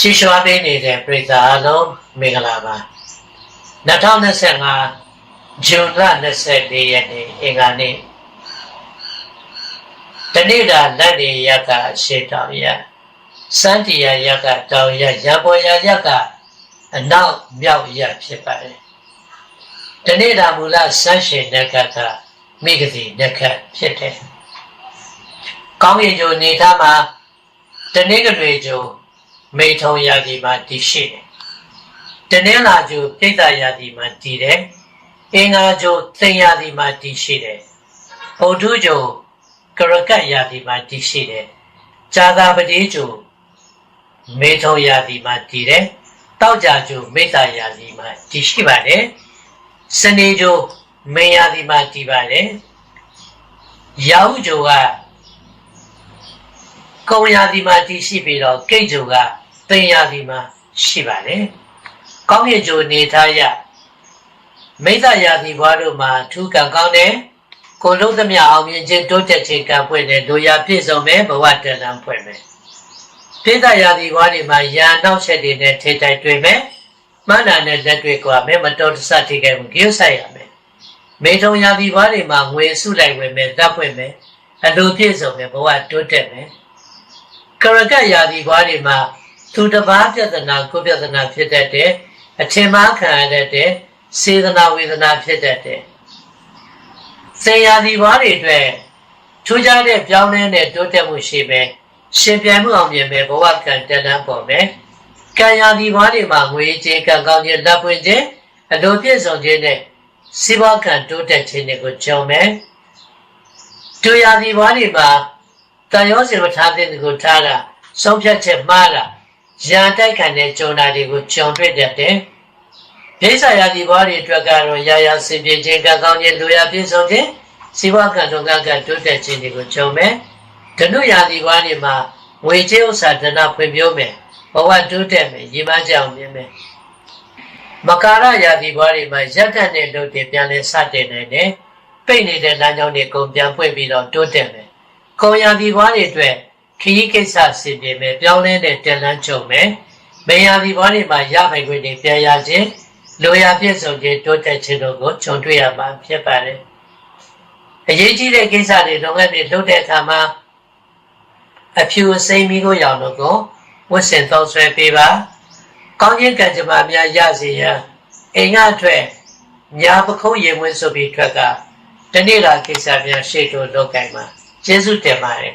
ချီးရွှာပေးနေတဲ့ပြည်သားအလုံးမင်္ဂလာပါ2025ဇွန်လ24ရက်နေ့အင်္ဂါနေ့တနေ့တာလက်နေရကအရှိတောင်ရစန္တီယာရကတောင်ရရပေါ်ရရကအနောက်မြောက်ရဖြစ်ပါတယ်တနေ့တာမူလစမ်းရှင်နက္ခတ်ကမိဂတိနက္ခတ်ဖြစ်တယ်ကောင်းကင်ဂျိုနေသားမှာတနေ့ကလေးဂျို မိထုံရာဒီမှာတည်ရှိတယ်။တနင်္လာကျိုပြိတ္တရာဒီမှာတည်တယ်။အင်္ဂါကျိုသင်ရာဒီမှာတည်ရှိတယ်။ဗုဒ္ဓကျိုကရကတ်ရာဒီမှာတည်ရှိတယ်။ဇာတာပတိကျိုမေထုံရာဒီမှာတည်တယ်။တောက်ကြကျိုမေတ္တာရာဒီမှာတည်ရှိပါတယ်။စနေကျိုမေရာဒီမှာတည်ပါတယ်။ရာဟုကျိုက ကုံရာဒီမှာတည်ရှိပြီးတော့ကိတ်ဂျိုကသင်ရာဒီမှာရှိပါတယ်။ကောင်းကင်ဂျိုနေသားရမိစ္ဆာရာဒီဘွားတို့မှာထူးကံကောင်းတယ်။ကိုလုံးသမျှအောင်မြင်ခြင်းတိုးတက်ခြင်းကံပွင့်တဲ့လူရပြည့်စုံမဲ့ဘဝတဏ္ဍာဖွင့်မယ်။ပိဿရာဒီဘွားတွေမှာယာနောက်ချက်တွေနဲ့ထိတိုက်တွေ့မယ်။မှန်တာနဲ့လက်တွေ့ကွာမဲမတော်တဆထိခဲ့မှုကြိုးဆိုင်ရမယ်။မေထုံရာဒီဘွားတွေမှာငွေစုလိုက်ဝင်မယ်တပ်ဖွင့်မယ်။အလိုပြည့်စုံမဲ့ဘဝတိုးတက်မယ်။ ကရကတ်ယာဒီဘွားတွေမှာသူတစ်ပါးပြဿနာကိုပြဿနာဖြစ်တတ်တယ်အထင်မှားခံရတတ်တယ်စေတနာဝေဒနာဖြစ်တတ်တယ်စေယာဒီဘွားတွေအတွက်ထူးခြားတဲ့ပြောင်းလဲတဲ့တိုးတက်မှုရှိပဲရှင်ပြန်မှုအောင်မြင်ပဲဘဝကံတဏ္ဍပေါ်မယ်ကံယာဒီဘွားတွေမှာငွေကြေးကံကောင်းခြင်းလက်ပွင့်ခြင်းအလိုပြည့်စုံခြင်းနဲ့စီးပွားကံတိုးတက်ခြင်းတွေကိုကြုံမယ်တူယာဒီဘွားတွေမှာ တန်ရောစင်မထားတဲ့ကိုထားတာဆုံးဖြတ်ချက်မှားတာရန်တိုက်ခံတဲ့ကြုံတာတွေကိုကြုံတွေ့တတ်တယ်။ဒိဋ္ဌာယာဒီဘွားတွေအတွက်ကတော့ရာရာစင်ပြေခြင်းကကောင်းခြင်းလူရပြည့်စုံခြင်းစီးပွားကံတုံကကတိုးတက်ခြင်းတွေကိုကြုံမယ်။ဓနုယာဒီဘွားတွေမှာငွေကြေးဥစ္စာဒနာဖွံ့ဖြိုးမယ်။ဘဝတိုးတက်မယ်။ရည်မှန်းကြအောင်မြင်မယ်။မကာရယာဒီဘွားတွေမှာရက်တတ်တဲ့လုပ်တွေပြန်လဲစတင်နိုင်တယ်။ပိတ်နေတဲ့လမ်းကြောင်းတွေကုန်ပြန်ပွင့်ပြီးတော့တိုးတက်မယ်။ ကိုရာဒီဘွားတွေအတွက်ခရီးကိစ္စစင်ပြေမယ်ပြောင်းလဲတဲ့တက်လန်းချုပ်မယ်မေယာဒီဘွားတွေမှာရပိုင်ခွင့်တွေပြန်ရခြင်းလိုရာပြည့်စုံခြင်းတိုးတက်ခြင်းတို့ကိုခြုံတွေ့ရမှာဖြစ်ပါတယ်အရေးကြီးတဲ့ကိစ္စတွေလုပ်ငန်းတွေလုပ်တဲ့အခါမှာအဖြူအစိမ်းမီးကိုရောင်တို့ကိုဝတ်ဆင်သုံးဆွဲပေးပါကောင်းခြင်းကံကြမ္မာများရစေရန်အိမ်ကထွက်ညာပခုံးရင်ဝင်ဆိုပြီးထွက်ကတနေ့လာကိစ္စများရှေ့တို့လုပ်ကြမှာ ကျေးဇူးတင်ပါတယ်